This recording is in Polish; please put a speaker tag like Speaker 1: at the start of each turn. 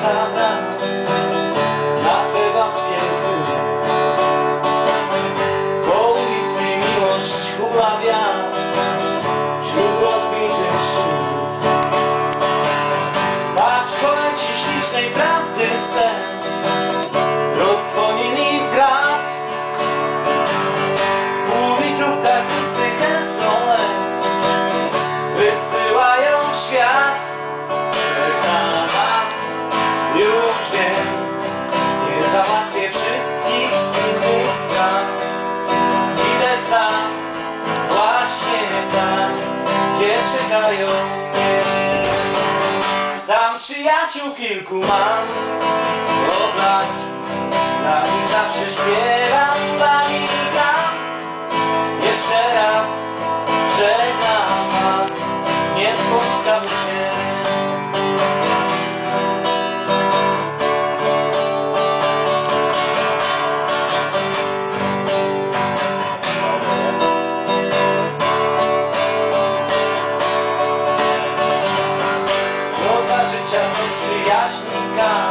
Speaker 1: sama na chybackiem synu. Po ulicy miłość humawia wśród rozbitych szynów. Patrz, kochaj ślicznej prawdy sen. Gdzie czekają mnie. Tam przyjaciół kilku mam. Od lat Dla nich zawsze śpiewam Dla nich Jeszcze raz Żegnam was Nie spotkamy się Jehová.